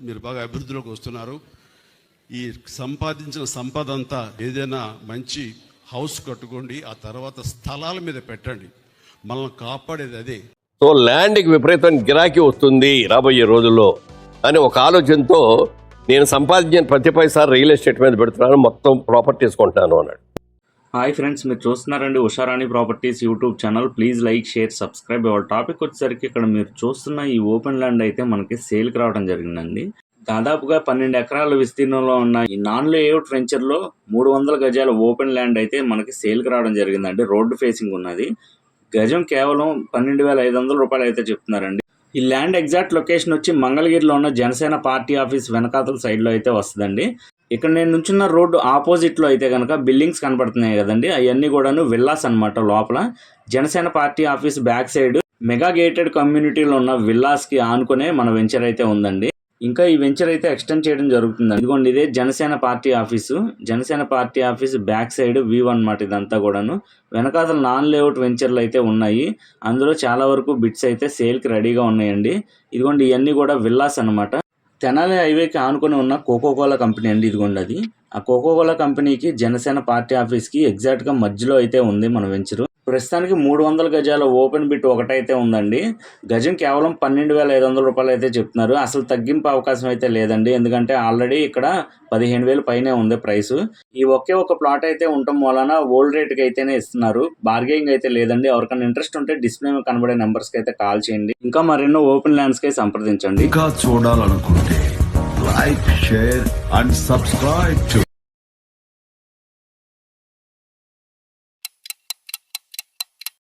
మీరు బాగా అభివృద్ధిలోకి వస్తున్నారు. ఈ సంపాదించిన సంపద అంతా ఏదైనా మంచి హౌస్ కట్టుకోండి ఆ తర్వాత స్థలాల మీద పెట్టండి. మనల్ని కాపాడేది అదే. సో ల్యాండ్కి విపరీతం గిరాకీ వస్తుంది రాబోయే రోజుల్లో. అని ఒక ఆలోచనతో నేను సంపాదించిన ప్రతి పైసా రియల్ ఎస్టేట్ మీద పెడుతున్నాను మొత్తం ప్రాపర్టీస్ కొంటాను అన్నాడు. హాయ్ ఫ్రెండ్స్ మీరు చూస్తున్నారండి Usharani properties YouTube channel. Please like share subscribe. వాళ్ళ టాపిక్ వచ్చేసరికి ఇక్కడ మీరు చూస్తున్న ఈ ఓపెన్ ల్యాండ్ అయితే మనకి సేల్కి రావడం జరిగిందండి. దాదాపుగా పన్నెండు ఎకరాల విస్తీర్ణంలో ఉన్న ఈ నాన్ లేఅవుట్ వెంచర్లో మూడు వందల గజాల ఓపెన్ ల్యాండ్ అయితే మనకి సేల్కి రావడం జరిగిందండి. రోడ్డు ఫేసింగ్ ఉన్నది. గజం కేవలం పన్నెండు వేల ఐదు వందల రూపాయలు అయితే చెప్తున్నారండి. ఈ ల్యాండ్ ఎగ్జాక్ట్ లొకేషన్ వచ్చి మంగళగిరిలో ఉన్న జనసేన పార్టీ ఆఫీస్ వెనకాతల సైడ్లో అయితే వస్తుందండి. ఇక్కడ నేను నుంచున్న రోడ్డు ఆపోజిట్లో అయితే కనుక బిల్డింగ్స్ కనబడుతున్నాయి కదండి. అవన్నీ కూడాను విల్లాస్ అన్నమాట లోపల. Janasena party office back side mega gated కమ్యూనిటీలో ఉన్న విల్లాస్కి ఆనుకునే మన వెంచర్ అయితే ఉందండి. ఇంకా ఈ వెంచర్ అయితే ఎక్స్టెండ్ చేయడం జరుగుతుంది ఇదిగోండి ఇదే Janasena party office. Janasena party office back side view అన్నమాట ఇదంతా కూడాను. వెనకాతల నాన్ లేఅవుట్ వెంచర్లు అయితే ఉన్నాయి. అందులో చాలా వరకు బిట్స్ అయితే సేల్కి రెడీగా ఉన్నాయండి. ఇదిగోండి ఇవన్నీ కూడా విల్లాస్ అన్నమాట. తెనాలి హైవేకి ఆనుకొని ఉన్న కోకోకోలా కంపెనీ అండి ఇదిగోండి అది. ఆ కోకోకోలా కంపెనీకి జనసేన పార్టీ ఆఫీస్కి ఎగ్జాక్ట్గా మధ్యలో అయితే ఉంది మన వెంచరు ప్రస్తుతానికి మూడు వందల గజాల ఓపెన్ బిట్ ఒకటైతే ఉందండి. గజం కేవలం పన్నెండు వేల ఐదు వందల రూపాయలు అయితే చెప్తున్నారు. అసలు తగ్గింపు అవకాశం అయితే లేదండి. ఎందుకంటే ఆల్రెడీ ఇక్కడ పదిహేను వేలు పైనే ఉంది ప్రైస్. ఈ ఒకే ఒక ప్లాట్ అయితే ఉండటం వలన ఓల్డ్ రేట్కి అయితేనే ఇస్తున్నారు. బార్గెయింగ్ అయితే లేదండి. ఎవరికైనా ఇంట్రెస్ట్ ఉంటే డిస్ప్లే కనబడే నెంబర్స్కి అయితే కాల్ చేయండి. ఇంకా మరెన్నో ఓపెన్ ల్యాండ్స్కి సంప్రదించండి. ఇంకా చూడాలనుకుంటే లైక్ షేర్ అండ్ సబ్స్క్రైబ్